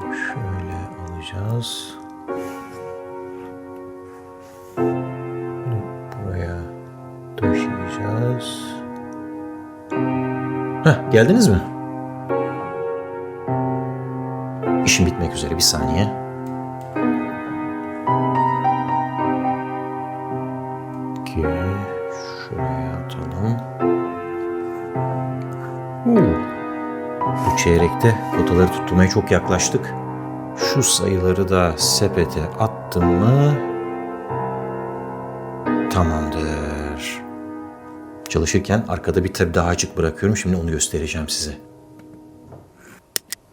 Şöyle alacağız. Bunu buraya taşıyacağız. Heh, geldiniz mi? İşim bitmek üzere bir saniye. Bu çeyrekte kotaları tutturmaya çok yaklaştık. Şu sayıları da sepete attım mı tamamdır. Çalışırken arkada bir tabi daha açık bırakıyorum. Şimdi onu göstereceğim size.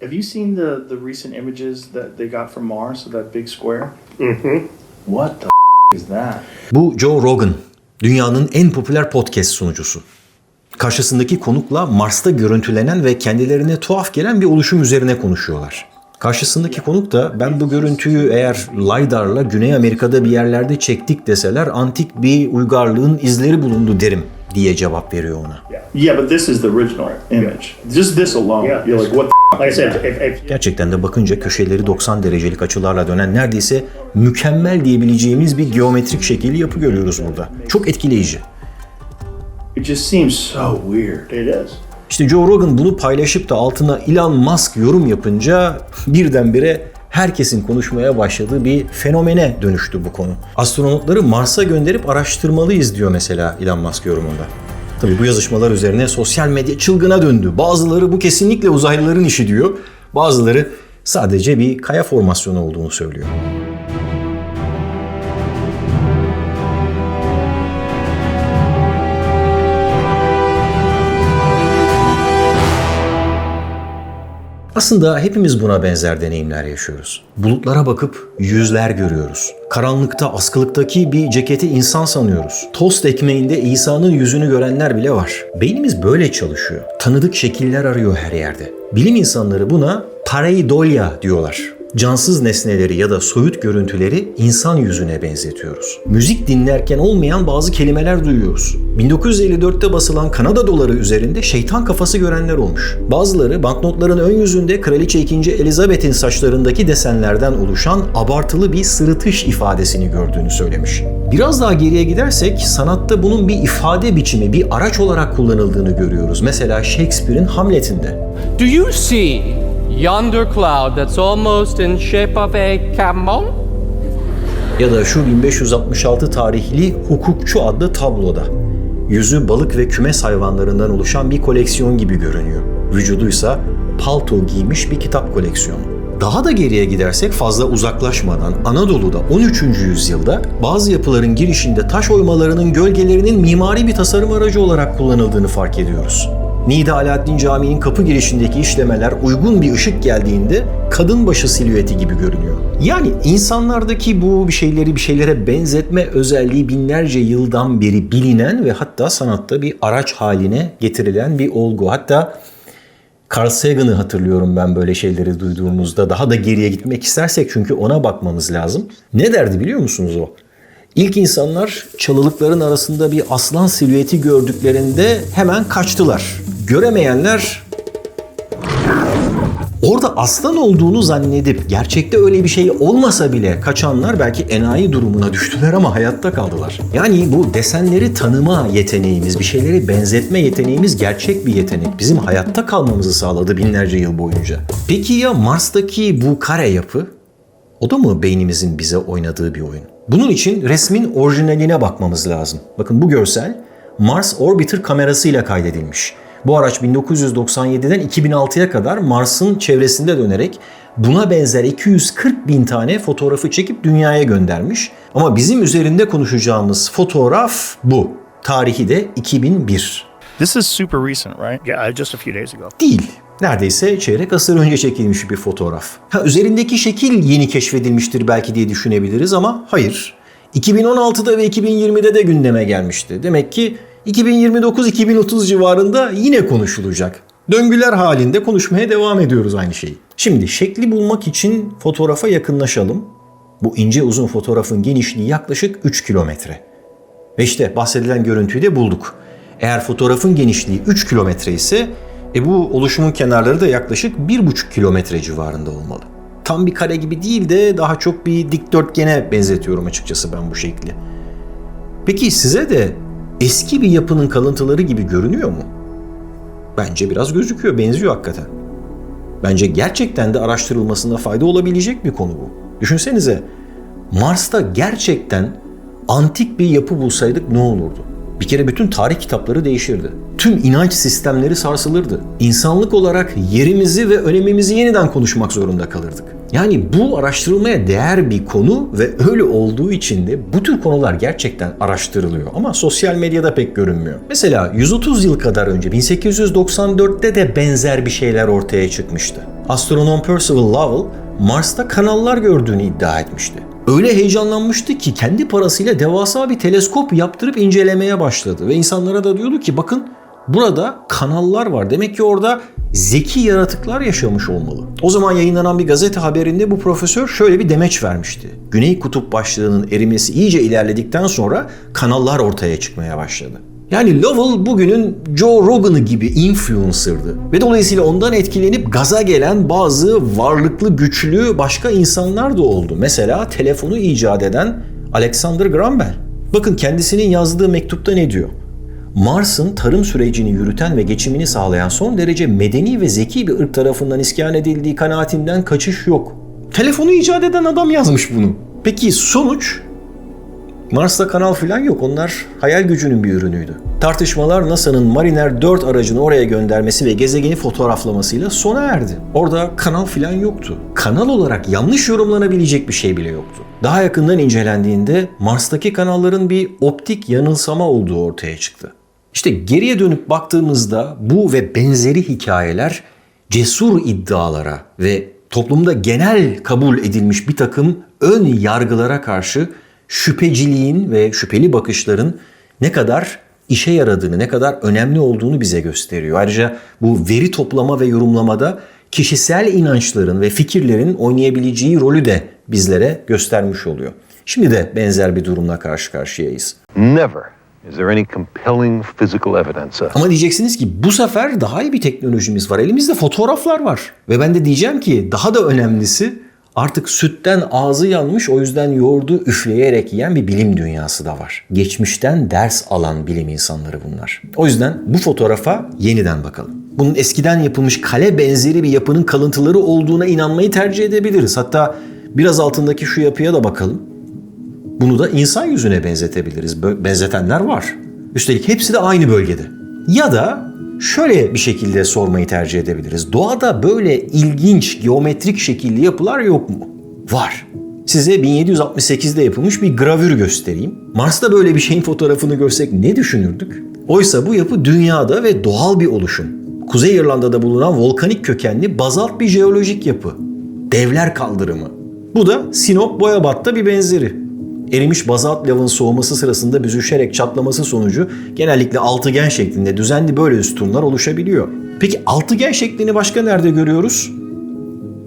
Have you seen the the recent images that they got from Mars of that big square? Mm-hmm. What the is that? Bu Joe Rogan, dünyanın en popüler podcast sunucusu. Karşısındaki konukla Mars'ta görüntülenen ve kendilerine tuhaf gelen bir oluşum üzerine konuşuyorlar. Karşısındaki konuk da ben bu görüntüyü eğer LiDAR'la Güney Amerika'da bir yerlerde çektik deseler antik bir uygarlığın izleri bulundu derim diye cevap veriyor ona. Yeah, but this is the original image. Just this alone, Yeah. you're like, what the Like I said, if, if Gerçekten de bakınca köşeleri 90 derecelik açılarla dönen neredeyse mükemmel diyebileceğimiz bir geometrik şekil yapı görüyoruz burada. Çok etkileyici. It just seems so weird. it is. İşte Joe Rogan bunu paylaşıp da altına Elon Musk yorum yapınca birdenbire herkesin konuşmaya başladığı bir fenomene dönüştü bu konu. Astronotları Mars'a gönderip araştırmalıyız diyor mesela Elon Musk yorumunda. Tabii bu yazışmalar üzerine sosyal medya çılgına döndü. Bazıları bu kesinlikle uzaylıların işi diyor. Bazıları sadece bir kaya formasyonu olduğunu söylüyor. Aslında hepimiz buna benzer deneyimler yaşıyoruz. Bulutlara bakıp yüzler görüyoruz. Karanlıkta, askılıktaki bir ceketi insan sanıyoruz. Tost ekmeğinde İsa'nın yüzünü görenler bile var. Beynimiz böyle çalışıyor. Tanıdık şekiller arıyor her yerde. Bilim insanları buna pareidolia diyorlar cansız nesneleri ya da soyut görüntüleri insan yüzüne benzetiyoruz. Müzik dinlerken olmayan bazı kelimeler duyuyoruz. 1954'te basılan Kanada doları üzerinde şeytan kafası görenler olmuş. Bazıları banknotların ön yüzünde Kraliçe 2. Elizabeth'in saçlarındaki desenlerden oluşan abartılı bir sırıtış ifadesini gördüğünü söylemiş. Biraz daha geriye gidersek sanatta bunun bir ifade biçimi, bir araç olarak kullanıldığını görüyoruz. Mesela Shakespeare'in Hamlet'inde. Do you see yonder cloud that's almost in shape of a camel? Ya da şu 1566 tarihli Hukukçu adlı tabloda. Yüzü balık ve kümes hayvanlarından oluşan bir koleksiyon gibi görünüyor. Vücuduysa palto giymiş bir kitap koleksiyonu. Daha da geriye gidersek fazla uzaklaşmadan Anadolu'da 13. yüzyılda bazı yapıların girişinde taş oymalarının gölgelerinin mimari bir tasarım aracı olarak kullanıldığını fark ediyoruz. Niğde Alaaddin Camii'nin kapı girişindeki işlemeler uygun bir ışık geldiğinde kadın başı silüeti gibi görünüyor. Yani insanlardaki bu bir şeyleri bir şeylere benzetme özelliği binlerce yıldan beri bilinen ve hatta sanatta bir araç haline getirilen bir olgu. Hatta Carl Sagan'ı hatırlıyorum ben böyle şeyleri duyduğumuzda. Daha da geriye gitmek istersek çünkü ona bakmamız lazım. Ne derdi biliyor musunuz o? İlk insanlar çalılıkların arasında bir aslan silüeti gördüklerinde hemen kaçtılar. Göremeyenler Orada aslan olduğunu zannedip gerçekte öyle bir şey olmasa bile kaçanlar belki enayi durumuna düştüler ama hayatta kaldılar. Yani bu desenleri tanıma yeteneğimiz, bir şeyleri benzetme yeteneğimiz gerçek bir yetenek. Bizim hayatta kalmamızı sağladı binlerce yıl boyunca. Peki ya Mars'taki bu kare yapı? O da mı beynimizin bize oynadığı bir oyun? Bunun için resmin orijinaline bakmamız lazım. Bakın bu görsel Mars Orbiter kamerasıyla kaydedilmiş. Bu araç 1997'den 2006'ya kadar Mars'ın çevresinde dönerek buna benzer 240 bin tane fotoğrafı çekip dünyaya göndermiş. Ama bizim üzerinde konuşacağımız fotoğraf bu. Tarihi de 2001. This is super recent, right? Yeah, just a few days ago. Değil. Neredeyse çeyrek asır önce çekilmiş bir fotoğraf. Ha, üzerindeki şekil yeni keşfedilmiştir belki diye düşünebiliriz ama hayır. 2016'da ve 2020'de de gündeme gelmişti. Demek ki 2029-2030 civarında yine konuşulacak. Döngüler halinde konuşmaya devam ediyoruz aynı şeyi. Şimdi şekli bulmak için fotoğrafa yakınlaşalım. Bu ince uzun fotoğrafın genişliği yaklaşık 3 kilometre. Ve işte bahsedilen görüntüyü de bulduk. Eğer fotoğrafın genişliği 3 kilometre ise e bu oluşumun kenarları da yaklaşık 1,5 kilometre civarında olmalı. tam bir kare gibi değil de daha çok bir dikdörtgene benzetiyorum açıkçası ben bu şekli. Peki size de eski bir yapının kalıntıları gibi görünüyor mu? Bence biraz gözüküyor, benziyor hakikaten. Bence gerçekten de araştırılmasında fayda olabilecek bir konu bu. Düşünsenize Mars'ta gerçekten antik bir yapı bulsaydık ne olurdu? Bir kere bütün tarih kitapları değişirdi. Tüm inanç sistemleri sarsılırdı. İnsanlık olarak yerimizi ve önemimizi yeniden konuşmak zorunda kalırdık. Yani bu araştırılmaya değer bir konu ve öyle olduğu için de bu tür konular gerçekten araştırılıyor ama sosyal medyada pek görünmüyor. Mesela 130 yıl kadar önce 1894'te de benzer bir şeyler ortaya çıkmıştı. Astronom Percival Lowell Mars'ta kanallar gördüğünü iddia etmişti. Öyle heyecanlanmıştı ki kendi parasıyla devasa bir teleskop yaptırıp incelemeye başladı ve insanlara da diyordu ki bakın burada kanallar var. Demek ki orada zeki yaratıklar yaşamış olmalı. O zaman yayınlanan bir gazete haberinde bu profesör şöyle bir demeç vermişti. Güney kutup başlığının erimesi iyice ilerledikten sonra kanallar ortaya çıkmaya başladı. Yani Lovell bugünün Joe Rogan'ı gibi influencer'dı. Ve dolayısıyla ondan etkilenip gaza gelen bazı varlıklı, güçlü başka insanlar da oldu. Mesela telefonu icat eden Alexander Graham Bell. Bakın kendisinin yazdığı mektupta ne diyor? Mars'ın tarım sürecini yürüten ve geçimini sağlayan son derece medeni ve zeki bir ırk tarafından iskan edildiği kanaatinden kaçış yok. Telefonu icat eden adam yazmış bunu. Peki sonuç Mars'ta kanal falan yok. Onlar hayal gücünün bir ürünüydü. Tartışmalar NASA'nın Mariner 4 aracını oraya göndermesi ve gezegeni fotoğraflamasıyla sona erdi. Orada kanal falan yoktu. Kanal olarak yanlış yorumlanabilecek bir şey bile yoktu. Daha yakından incelendiğinde Mars'taki kanalların bir optik yanılsama olduğu ortaya çıktı. İşte geriye dönüp baktığımızda bu ve benzeri hikayeler cesur iddialara ve toplumda genel kabul edilmiş bir takım ön yargılara karşı şüpheciliğin ve şüpheli bakışların ne kadar işe yaradığını, ne kadar önemli olduğunu bize gösteriyor. Ayrıca bu veri toplama ve yorumlamada kişisel inançların ve fikirlerin oynayabileceği rolü de bizlere göstermiş oluyor. Şimdi de benzer bir durumla karşı karşıyayız. Never is there any compelling physical evidence Ama diyeceksiniz ki bu sefer daha iyi bir teknolojimiz var. Elimizde fotoğraflar var. Ve ben de diyeceğim ki daha da önemlisi artık sütten ağzı yanmış o yüzden yoğurdu üfleyerek yiyen bir bilim dünyası da var. Geçmişten ders alan bilim insanları bunlar. O yüzden bu fotoğrafa yeniden bakalım. Bunun eskiden yapılmış kale benzeri bir yapının kalıntıları olduğuna inanmayı tercih edebiliriz. Hatta biraz altındaki şu yapıya da bakalım. Bunu da insan yüzüne benzetebiliriz. Benzetenler var. Üstelik hepsi de aynı bölgede. Ya da şöyle bir şekilde sormayı tercih edebiliriz. Doğada böyle ilginç geometrik şekilli yapılar yok mu? Var. Size 1768'de yapılmış bir gravür göstereyim. Mars'ta böyle bir şeyin fotoğrafını görsek ne düşünürdük? Oysa bu yapı dünyada ve doğal bir oluşum. Kuzey İrlanda'da bulunan volkanik kökenli bazalt bir jeolojik yapı. Devler kaldırımı. Bu da Sinop Boyabat'ta bir benzeri. Erimiş bazalt lavın soğuması sırasında büzüşerek çatlaması sonucu genellikle altıgen şeklinde düzenli böyle sütunlar oluşabiliyor. Peki altıgen şeklini başka nerede görüyoruz?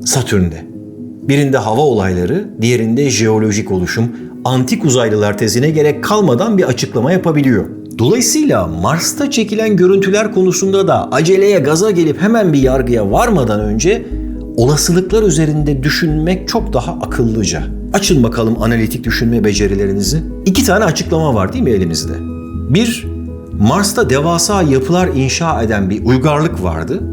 Satürn'de. Birinde hava olayları, diğerinde jeolojik oluşum, antik uzaylılar tezine gerek kalmadan bir açıklama yapabiliyor. Dolayısıyla Mars'ta çekilen görüntüler konusunda da aceleye gaza gelip hemen bir yargıya varmadan önce olasılıklar üzerinde düşünmek çok daha akıllıca. Açın bakalım analitik düşünme becerilerinizi. İki tane açıklama var değil mi elimizde? Bir, Mars'ta devasa yapılar inşa eden bir uygarlık vardı.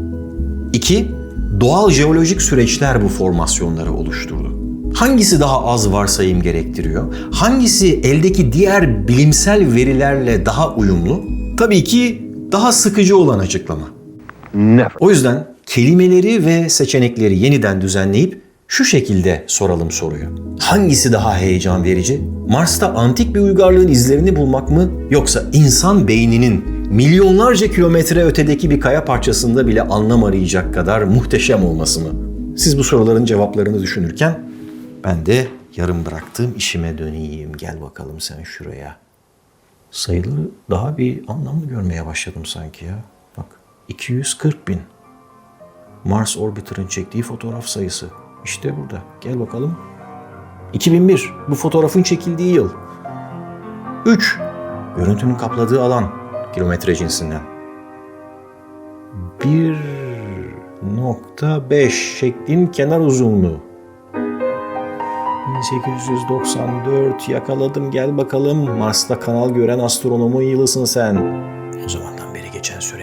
İki, doğal jeolojik süreçler bu formasyonları oluşturdu. Hangisi daha az varsayım gerektiriyor? Hangisi eldeki diğer bilimsel verilerle daha uyumlu? Tabii ki daha sıkıcı olan açıklama. never. O yüzden kelimeleri ve seçenekleri yeniden düzenleyip şu şekilde soralım soruyu. Hangisi daha heyecan verici? Mars'ta antik bir uygarlığın izlerini bulmak mı yoksa insan beyninin milyonlarca kilometre ötedeki bir kaya parçasında bile anlam arayacak kadar muhteşem olması mı? Siz bu soruların cevaplarını düşünürken ben de yarım bıraktığım işime döneyim. Gel bakalım sen şuraya. Sayıları daha bir anlamlı görmeye başladım sanki ya. Bak 240 bin. Mars Orbiter'ın çektiği fotoğraf sayısı. İşte burada. Gel bakalım. 2001. Bu fotoğrafın çekildiği yıl. 3. Görüntünün kapladığı alan. Kilometre cinsinden. 1.5 şeklin kenar uzunluğu. 1894 yakaladım gel bakalım. Mars'ta kanal gören astronomun yılısın sen. O zamandan beri geçen süre